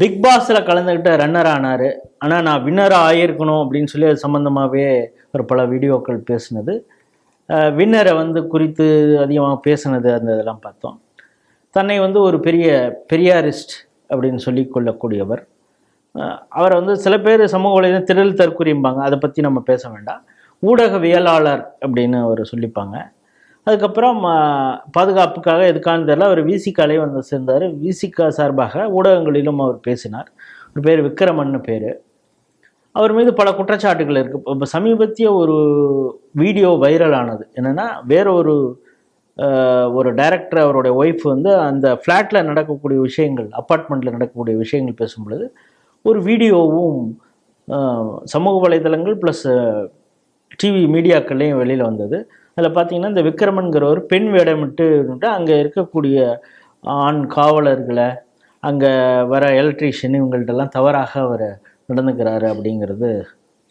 Big பாஸில் கலந்துக்கிட்ட runner ஆனார். ஆனால் நான் வின்னராக ஆகியிருக்கணும் அப்படின்னு சொல்லி அது சம்மந்தமாகவே ஒரு பல வீடியோக்கள் பேசினது. வின்னரை வந்து குறித்து அதிகமாக பேசினது அந்த இதெல்லாம் பார்த்தோம். தன்னை வந்து ஒரு பெரிய பெரியாரிஸ்ட் அப்படின்னு சொல்லி கொள்ளக்கூடியவர். அவரை வந்து சில பேர் சமூக வலைதளம் திரள் தற்குறிம்பாங்க. அதை பற்றி நம்ம பேச வேண்டாம். ஊடகவியலாளர் அப்படின்னு அவர் சொல்லிப்பாங்க. அதுக்கப்புறம் பாதுகாப்புக்காக எதுக்கான தெரியல அவர் விசிகாலே வந்து சேர்ந்தார். விசிகா சார்பாக ஊடகங்களிலும் அவர் பேசினார். ஒரு பேர் விக்ரமன்னு பேர். அவர் மீது பல குற்றச்சாட்டுகள் இருக்குது இப்போ சமீபத்திய ஒரு வீடியோ வைரல் ஆனது. என்னென்னா வேற ஒரு ஒரு டைரக்டர் அவருடைய ஒய்ஃப் வந்து அந்த ஃப்ளாட்டில் நடக்கக்கூடிய விஷயங்கள் அப்பார்ட்மெண்ட்டில் நடக்கக்கூடிய விஷயங்கள் பேசும் பொழுது ஒரு வீடியோவும் சமூக வலைதளங்கள் ப்ளஸ் டிவி மீடியாக்கள்லேயும் வெளியில் வந்தது. அதில் பார்த்தீங்கன்னா இந்த விக்ரமன்கிறவர் பெண் வேடமிட்டு அங்கே இருக்கக்கூடிய ஆண் காவலர்களை அங்கே வர எலக்ட்ரீஷியன் இவங்கள்ட்டெல்லாம் தவறாக அவர் நடந்துக்கிறாரு அப்படிங்கிறது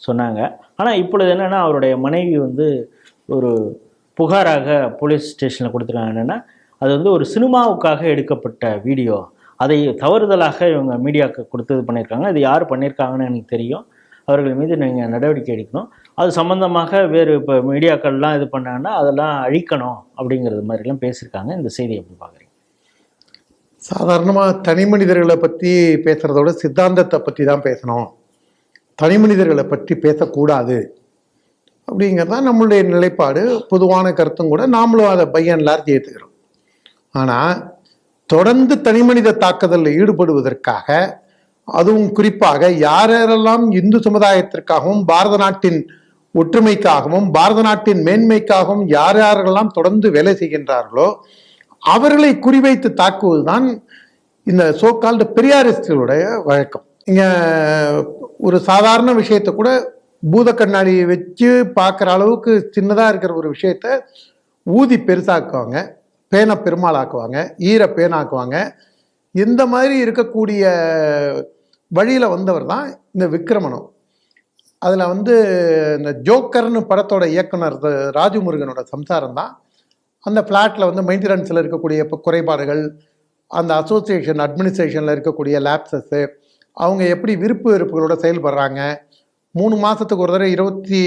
சொன்னாங்க. ஆனால் இப்பொழுது என்னென்னா அவருடைய மனைவி வந்து ஒரு புகாராக போலீஸ் ஸ்டேஷனில் கொடுத்துருக்காங்க. என்னென்னா அது வந்து ஒரு சினிமாவுக்காக எடுக்கப்பட்ட வீடியோ. அதை தவறுதலாக இவங்க மீடியாவுக்கு கொடுத்து இது பண்ணியிருக்காங்க. இது யார் பண்ணியிருக்காங்கன்னு எனக்கு தெரியும். அவர்கள் மீது நீங்கள் நடவடிக்கை எடுக்கணும். அது சம்மந்தமாக வேறு இப்போ மீடியாக்கள்லாம் இது பண்ணாங்கன்னா அதெல்லாம் அழிக்கணும் அப்படிங்கிறது மாதிரிலாம் பேசியிருக்காங்க. இந்த செய்தியை எப்படி பார்க்குறீங்க? சாதாரணமாக தனி மனிதர்களை பற்றி பேசுகிறதோட சித்தாந்தத்தை பற்றி தான் பேசணும். தனி மனிதர்களை பற்றி பேசக்கூடாது. அப்படிங்கிறது தான் நம்மளுடைய நிலைப்பாடு. பொதுவான கருத்தும் கூட நாமளும் அதை பையன் லார்ஜ் ஏற்றுக்கிறோம் ஆனால் தொடர்ந்து தனி மனித தாக்குதலில் ஈடுபடுவதற்காக அதுவும் குறிப்பாக யார் யாரெல்லாம் இந்து சமுதாயத்திற்காகவும் பாரத நாட்டின் ஒற்றுமைக்காகவும் பாரத நாட்டின் மேன்மைக்காகவும் யார் யாரெல்லாம் தொடர்ந்து வேலை செய்கின்றார்களோ அவர்களை குறிவைத்து தாக்குவதுதான் இந்த சோக்கால்டு பெரியாரிஸ்டுடைய வழக்கம். இங்கே ஒரு சாதாரண விஷயத்தை கூட பூத கண்ணாடியை வச்சு பார்க்குற அளவுக்கு சின்னதாக இருக்கிற ஒரு விஷயத்த ஊதி பெருசாக்குவாங்க பேனை பெருமாளாக்குவாங்க ஈர பேனாக்குவாங்க. இந்த மாதிரி இருக்கக்கூடிய வழியில் வந்தவர் தான் இந்த விக்ரமணம் அதில் வந்து இந்த ஜோக்கர்னு படத்தோட இயக்குனர் ராஜமுருகனோட சம்சாரம் தான். அந்த ஃப்ளாட்டில் வந்து மெயின்டெனன்ஸில் இருக்கக்கூடிய இப்போ குறைபாடுகள் அந்த அசோசியேஷன் அட்மினிஸ்ட்ரேஷனில் இருக்கக்கூடிய லேப்சஸ்ஸு அவங்க எப்படி விருப்பு வெறுப்புகளோட செயல்படுறாங்க மூணு மாதத்துக்கு ஒரு தடவை இருபத்தி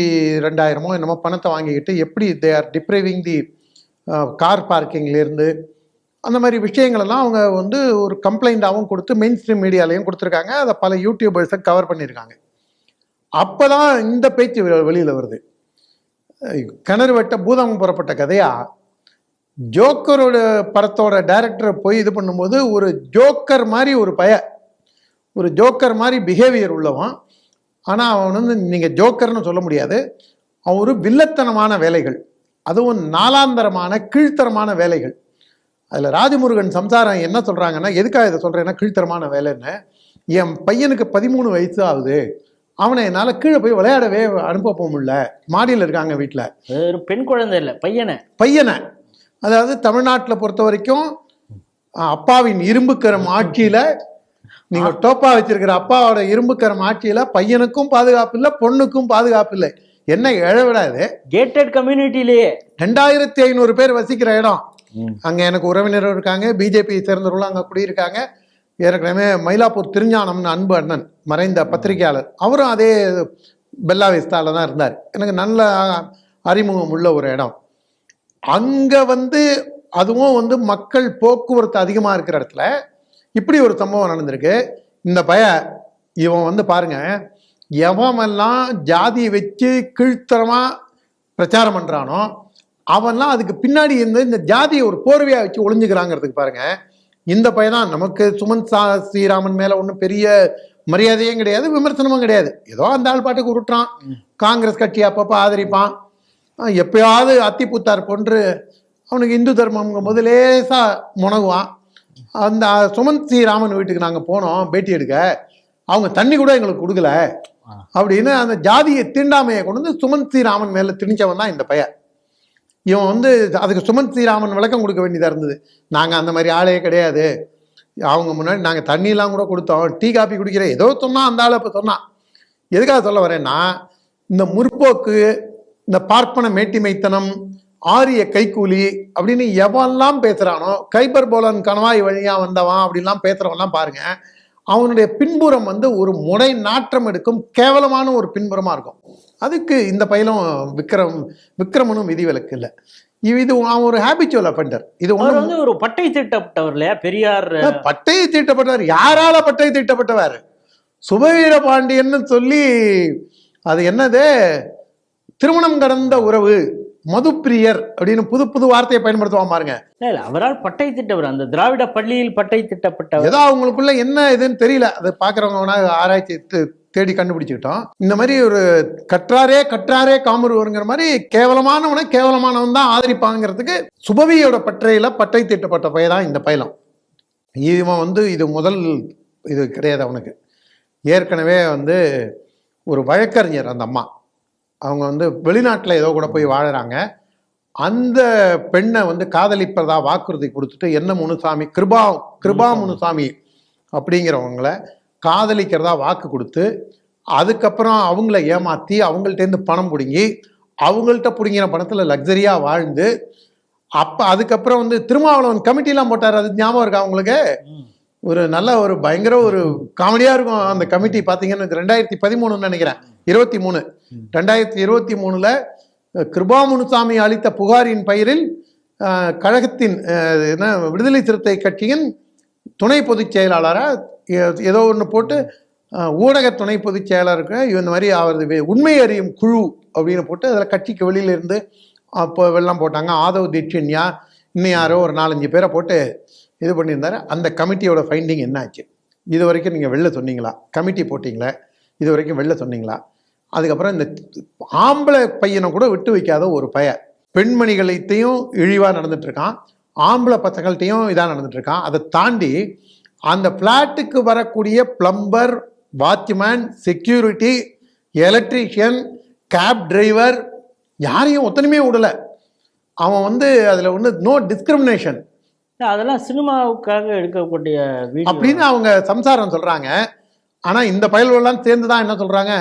ரெண்டாயிரமோ என்னமோ பணத்தை வாங்கிக்கிட்டு எப்படி they are depriving the car பார்க்கிங்லேருந்து அந்த மாதிரி விஷயங்களெல்லாம் அவங்க வந்து ஒரு கம்ப்ளைண்ட்டாகவும் கொடுத்து மெயின் ஸ்ட்ரீம் மீடியாலையும் கொடுத்துருக்காங்க. அதை பல யூடியூபர்ஸை கவர் பண்ணியிருக்காங்க. அப்போ தான் இந்த பேச்சு வெளியில் வருது. கிணறு வெட்ட பூதம் புறப்பட்ட கதையா? ஜோக்கரோட படத்தோட டைரக்டரை போய் இது பண்ணும்போது ஒரு ஜோக்கர் மாதிரி ஒரு பய ஒரு ஜோக்கர் மாதிரி பிஹேவியர் உள்ளவன். ஆனால் அவன் வந்து நீங்கள் ஜோக்கர்னு சொல்ல முடியாது. அவன் ஒரு வில்லத்தனமான வேலைகள். அதுவும் நாலாந்தரமான கீழ்த்தரமான வேலைகள். அதில் ராஜமுருகன் சம்சாரம் என்ன சொல்கிறாங்கன்னா எதுக்காக இதை சொல்கிறேன்னா கீழ்த்தரமான வேலைன்னு. என் பையனுக்கு பதிமூணு வயசு ஆகுது. அவனை என்னால் கீழே போய் விளையாடவே அனுப்ப போக முடியல மாடியில் இருக்காங்க வீட்டில் பெண் குழந்தை இல்லை பையனை. பையனை. அதாவது தமிழ்நாட்டில் பொறுத்த வரைக்கும் அப்பாவின் இரும்புக்கரம் ஆட்சியில் நீங்கள் டோப்பா வச்சிருக்கிற அப்பாவோட இரும்புக்கரம் ஆட்சியில் பையனுக்கும் பாதுகாப்பு இல்லை பொண்ணுக்கும் பாதுகாப்பு இல்லை. என்ன இழவிடாது? கேட்டட் கம்யூனிட்டிலேயே ரெண்டாயிரத்தி ஐநூறு பேர் வசிக்கிற இடம். அங்கே எனக்கு உறவினரும் இருக்காங்க பிஜேபி சேர்ந்தவர்களும் அங்கே குடியிருக்காங்க. ஏற்கனவே மயிலாப்பூர் திருஞானம்னு அன்பு அண்ணன் மறைந்த பத்திரிகையாளர் அவரும் அதே பெல்லா தான் இருந்தார். எனக்கு நல்ல அறிமுகம் உள்ள ஒரு இடம். அங்கே வந்து அதுவும் வந்து மக்கள் போக்குவரத்து அதிகமாக இருக்கிற இடத்துல இப்படி ஒரு சம்பவம் நடந்திருக்கு. இந்த பய இவன் வந்து பாருங்க எவமெல்லாம் ஜாதியை வச்சு கீழ்த்தரமாக பிரச்சாரம் பண்ணுறானோ அவன்லாம் அதுக்கு பின்னாடி இருந்து இந்த ஜாதியை ஒரு போர்வையாக வச்சு ஒளிஞ்சுக்கிறாங்கிறதுக்கு பாருங்கள் இந்த பையன் நமக்கு சுமந்த் சா ஸ்ரீராமன் மேலே ஒன்றும் பெரிய மரியாதையும் கிடையாது விமர்சனமும் கிடையாது. ஏதோ அந்த ஆள் பாட்டுக்கு உருட்டுறான். காங்கிரஸ் கட்சி அப்பப்போ ஆதரிப்பான். எப்பயாவது அத்திப்புத்தார் போன்று அவனுக்கு இந்து தர்மம் போது லேசா முனகுவான். அந்த சுமந்த் ஸ்ரீராமன் வீட்டுக்கு நாங்கள் போனோம் பேட்டி எடுக்க. அவங்க தண்ணி கூட எங்களுக்கு கொடுக்கல. அப்படின்னு அந்த ஜாதியை தீண்டாமையை கொண்டு வந்து சுமந்த் ஸ்ரீராமன் மேலே திணிச்சவன் தான் இந்த பையன். இவன் வந்து அதுக்கு சுமந்த் ஸ்ரீராமன் விளக்கம் கொடுக்க வேண்டியதாக இருந்தது. நாங்கள் அந்த மாதிரி ஆளே கிடையாது. அவங்க முன்னாடி நாங்கள் தண்ணியெலாம் கூட கொடுத்தோம். டீ காபி குடிக்கிற ஏதோ சொன்னால் அந்த ஆளை இப்போ சொன்னான். எதுக்காக சொல்ல வரேன்னா இந்த முற்போக்கு இந்த பார்ப்பன மேட்டிமைத்தனம் ஆரிய கைக்கூலி அப்படின்னு எவன்லாம் பேசுகிறானோ கைபர் போலன் கணவாய் வழியாக வந்தவன் அப்படின்லாம் பேசுறவன்லாம் பாருங்க. அவனுடைய பின்புறம் வந்து ஒரு முனை நாற்றம் எடுக்கும் கேவலமான ஒரு பின்புறமாக இருக்கும். அதுக்கு இந்த பையலும் விக்ரம் விக்ரமனும் விதிவிலக்கு இல்லை. இது அவன் ஒரு ஹேபிச்சுவல் அஃபெண்டர் இது வந்து ஒரு பட்டை தீட்டப்பட்டவர் இல்லையா? பெரியார் பட்டை தீட்டப்பட்டவர். யாரால பட்டை தீட்டப்பட்டவர்? சுபவீர பாண்டியன்னு சொல்லி அது என்னது? திருமணம் கடந்த உறவு மதுப்பிரியர் அப்படின்னு புது புது வார்த்தையை பயன்படுத்துவான் பாருங்க. இல்ல அவரால் பட்டை திட்டவர் அந்த திராவிட பள்ளியில் பட்டை திட்டப்பட்டவர். ஏதோ அவங்களுக்குள்ள என்ன இதுன்னு தெரியல. அதை பாக்குறவங்க ஆராய்ச்சி தேடி கண்டுபிடிச்சுக்கிட்டோம் இந்த மாதிரி ஒரு கற்றாரே கற்றாரே காமருவருங்கிற மாதிரி கேவலமானவனை கேவலமானவன் தான் ஆதரிப்பாங்கிறதுக்கு சுபவியோட பற்றையில பட்டை தீட்டப்பட்ட பையன் தான் இந்த பையலம் இவன் வந்து இது முதல் இது கிடையாது அவனுக்கு. ஏற்கனவே வந்து ஒரு வழக்கறிஞர் அந்த அம்மா. அவங்க வந்து வெளிநாட்டில் ஏதோ கூட போய் வாழுறாங்க. அந்த பெண்ணை வந்து காதலிப்பதா வாக்குறுதி கொடுத்துட்டு என்ன முனுசாமி? கிருபா கிருபா முனுசாமி. அப்படிங்கிறவங்கள காதலிக்கிறதா வாக்கு கொடுத்து அதுக்கப்புறம் அவங்கள ஏமாற்றி அவங்கள்ட்டேருந்து பணம் பிடுங்கி அவங்கள்ட்ட பிடுங்கின பணத்தில் லக்ஸரியாக வாழ்ந்து அப்போ அதுக்கப்புறம் வந்து திருமாவளவன் கமிட்டிலாம் போட்டார். அது ஞாபகம் இருக்கா அவங்களுக்கு ஒரு நல்ல ஒரு பயங்கர ஒரு காமெடியாக இருக்கும் அந்த கமிட்டி பார்த்தீங்கன்னு ரெண்டாயிரத்தி பதிமூணுன்னு நினைக்கிறேன். இருபத்தி மூணு. ரெண்டாயிரத்தி இருபத்தி மூணில் கிருபாமுனுசாமி அளித்த புகாரின் பெயரில் கழகத்தின் என்ன விடுதலை சிறுத்தை கட்சியின் துணை பொதுச் செயலாளராக ஏதோ ஒன்று போட்டு ஊடக துணை பொதுச் செயலாளருக்கு இந்த மாதிரி அவரது உண்மை அறியும் குழு அப்படின்னு போட்டு அதில் கட்சிக்கு வெளியில இருந்து அப்போ வெள்ளம் போட்டாங்க. ஆதவ் தீட்சண்யா இன்னும் யாரோ ஒரு நாலஞ்சு பேரை போட்டு இது பண்ணியிருந்தார். அந்த கமிட்டியோட ஃபைண்டிங் என்னாச்சு? இது வரைக்கும் நீங்கள் வெளில சொன்னீங்களா? கமிட்டி போட்டிங்களே? இது வரைக்கும் வெளில சொன்னீங்களா? அதுக்கப்புறம் இந்த ஆம்பளை பையனை கூட விட்டு வைக்காத ஒரு பைய பெண்மணிகளைத்தையும் இழிவாக நடந்துட்டு இருக்கான். ஆம்பளை பசங்கள்கிட்டையும் இதாக நடந்துட்டு இருக்கான் அதை தாண்டி அந்த ஃப்ளாட்டுக்கு வரக்கூடிய plumber watchman security electrician cab driver யாரையும் ஒத்தனையுமே விடலை. அவன் வந்து அதில் ஒன்று நோ டிஸ்கிரிமினேஷன் அதெல்லாம் சினிமாவுக்காக எடுக்கக்கூடிய அப்படின்னு அவங்க சம்சாரம் சொல்றாங்க. ஆனா இந்த பயல்களெல்லாம் சேர்ந்து தான் என்ன சொல்றாங்க?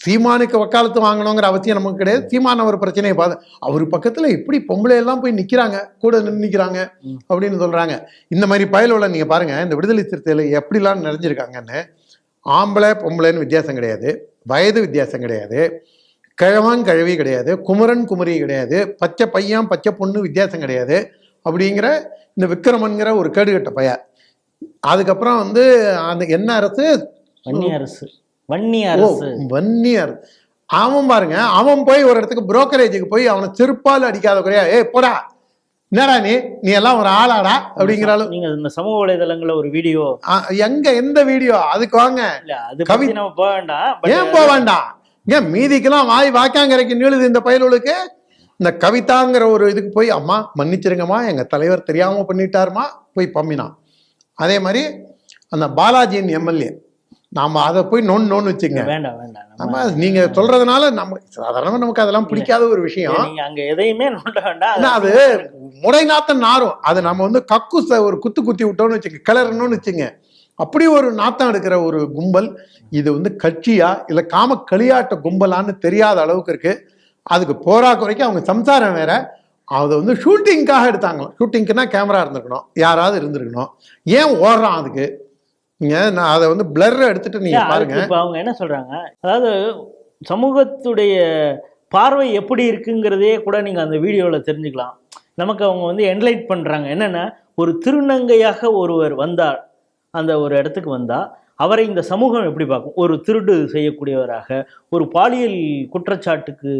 சீமானுக்கு வக்காலத்து வாங்கணுங்கிற அவசியம் நமக்கு கிடையாது. சீமான ஒரு பிரச்சனையை பார்த்து அவர் பக்கத்துல எப்படி பொம்பளை எல்லாம் போய் நிக்கிறாங்க கூட நின்னு நிக்கிறாங்க ம். அப்படின்னு சொல்றாங்க. இந்த மாதிரி பயல்களை நீங்க பாருங்க இந்த விடுதலை சிறுத்தையில எப்படிலாம் நிறைஞ்சிருக்காங்கன்னு ஆம்பளை பொம்பளைன்னு வித்தியாசம் கிடையாது வயது வித்தியாசம் கிடையாது கிழவன் கிழவி கிடையாது குமரன் குமரி கிடையாது பச்சை பையன் பச்சை பொண்ணு வித்தியாசம் கிடையாது அப்படிங்கிற இந்த விக்ரமன்கிற ஒரு கேடுகட்ட பையன். அதுக்கப்புறம் வந்து அந்த என்ன அரசு அரசு. வன்னி ஓ அரசு. வன்னியர் அவன் பாருங்க அவன் போய் ஒரு இடத்துக்கு புரோக்கரேஜுக்கு போய் அவனை செருப்பால் அடிக்காத குறையா ஏய் போடா. என்னடா நீ? நீ எல்லாம் ஒரு ஆளாடா? அப்படிங்கிற அளவு. நீங்க இந்த சமூக வலைதளங்கள்ல ஒரு வீடியோ எங்க எந்த வீடியோ அதுக்கு வாங்க. அது கவி- நம்ம போக வேண்டாம் ஏன் போக வேண்டாம்? ஏன் மீதிக்கெல்லாம் வாய் வாக்காங்கரைக்கு நீளுது இந்த பயலுக்கு இந்த கவிதாங்கிற ஒரு இதுக்கு போய் அம்மா மன்னிச்சிருங்கம்மா எங்க தலைவர் தெரியாம பண்ணிட்டாருமா? போய் பம்மினான் அதே மாதிரி அந்த பாலாஜியின் எம்எல்ஏ நாம அதை போய் நோன் நோன்னு வச்சுங்க வேண்டாம் வேண்டாம். நம்ம நம்ம நீங்க சொல்றதுனால நம்ம சாதாரணமா நமக்கு அதெல்லாம் பிடிக்காத ஒரு விஷயம். அங்க எதையுமே நோண்ட வேண்டாம். அது முடைநாத்தம் நாரும். அது நம்ம வந்து கக்குச ஒரு குத்து குத்தி விட்டோம்னு வச்சுங்க கிளறணும்னு வச்சுங்க அப்படி ஒரு நாத்தம் எடுக்கிற ஒரு கும்பல் இது வந்து கட்சியா இல்ல காம களியாட்ட கும்பலான்னு தெரியாத அளவுக்கு இருக்கு. அதுக்கு போரா குறைக்கு அவங்க சம்சாரம் வேற. அதை வந்து ஷூட்டிங்காக எடுத்தாங்களாம். ஷூட்டிங்க்குனா கேமரா இருந்திருக்கணும். யாராவது இருந்திருக்கணும். ஏன் ஓடுறான் அதுக்கு? நீங்க நான் அதை வந்து பிளர் எடுத்துட்டு நீங்க இல்ல, பாருங்க. இப்ப அவங்க என்ன சொல்றாங்க? அதாவது சமூகத்துடைய பார்வை எப்படி இருக்குங்கிறதே கூட நீங்க அந்த வீடியோல தெரிஞ்சுக்கலாம். நமக்கு அவங்க வந்து என்லைட் பண்றாங்க. என்னன்னா ஒரு திருநங்கையாக ஒருவர் வந்தார் அந்த ஒரு இடத்துக்கு வந்தா அவரை இந்த சமூகம் எப்படி பார்க்கும்? ஒரு திருடு செய்யக்கூடியவராக ஒரு பாலியல் குற்றச்சாட்டுக்கு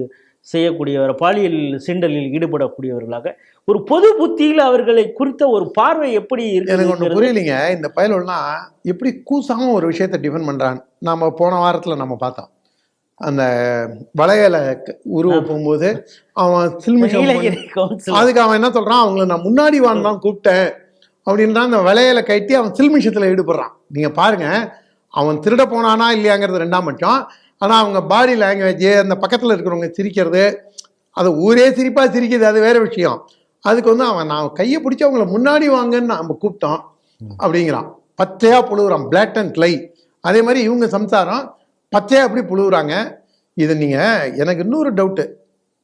செய்யக்கூடியவர் பாலியல் சீண்டலில் ஈடுபடக்கூடியவர்களாக ஒரு பொது புத்தியில் அவர்களை குறித்த ஒரு பார்வை எப்படி எனக்கு இருக்கு புரியலைங்க. இந்த பயலெல்லாம் எப்படி கூசாம ஒரு விஷயத்தை டிஃபெண்ட் பண்றான் நாம போன வாரத்துல நம்ம பார்த்தோம். அந்த வளையல உருவ போகும்போது அவன் அதுக்கு அவன் என்ன சொல்றான்? அவங்கள நான் முன்னாடி வான்னு தான் கூப்பிட்டேன். அப்படின்றான் அந்த வளையல கட்டி அவன் சில்மிஷத்துல ஈடுபடுறான். நீங்க பாருங்க. அவன் திருட போனானா இல்லையாங்கிறது ரெண்டாம் பட்சம். ஆனால் அவங்க பாடி லாங்குவேஜ் அந்த பக்கத்தில் இருக்கிறவங்க சிரிக்கிறது அது ஊரே சிரிப்பாக சிரிக்குது அது வேறு விஷயம். அதுக்கு வந்து அவன் நான் கையை பிடிச்சி அவங்கள முன்னாடி வாங்கன்னு நம்ம கூப்பிட்டோம் அப்படிங்கிறான். பச்சையாக புழுகுறான் பிளாக் அண்ட் லை அதே மாதிரி இவங்க சம்சாரம் பச்சையாக அப்படி புழுகுறாங்க இது நீங்கள் எனக்கு இன்னொரு டவுட்டு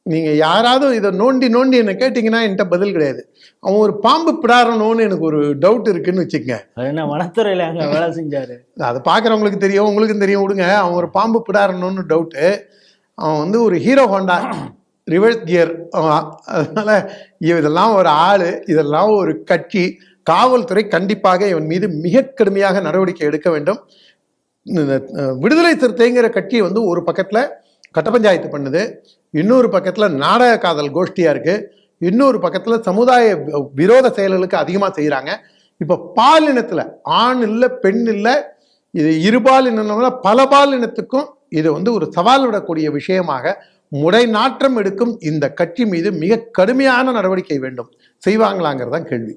நீங்கள் யாராவது இதை நோண்டி நோண்டி என்ன கேட்டிங்கன்னா என்கிட்ட பதில் கிடையாது. அவன் ஒரு பாம்பு பிடாரணும்னு எனக்கு ஒரு டவுட் இருக்குன்னு வச்சுக்கங்க. என்ன வனத்துறையில அங்க வேலை செஞ்சாரு? அதை பார்க்குறவங்களுக்கு தெரியும் உங்களுக்கும் தெரியும் விடுங்க. அவன் ஒரு பாம்பு பிடாரணும்னு டவுட்டு அவன் வந்து ஒரு ஹீரோ ஹோண்டா ரிவர்ஸ் கியர் அதனால இதெல்லாம் ஒரு ஆள் இதெல்லாம் ஒரு கட்சி. காவல்துறை கண்டிப்பாக இவன் மீது மிக கடுமையாக நடவடிக்கை எடுக்க வேண்டும். விடுதலை சிறுத்தைங்கிற கட்சி வந்து ஒரு பக்கத்தில் கட்ட பஞ்சாயத்து பண்ணுது. இன்னொரு பக்கத்தில் நாடக காதல் கோஷ்டியாக இருக்குது இன்னொரு பக்கத்தில் சமுதாய விரோத செயல்களுக்கு அதிகமாக செய்கிறாங்க இப்போ பாலினத்தில் ஆண் இல்லை பெண் இல்லை இது இருபாலினம் பல பாலினத்துக்கும் இது வந்து ஒரு சவால் விடக்கூடிய விஷயமாக முடை நாற்றம் எடுக்கும் இந்த கட்சி மீது மிக கடுமையான நடவடிக்கை வேண்டும். செய்வாங்களாங்கிறது தான் கேள்வி.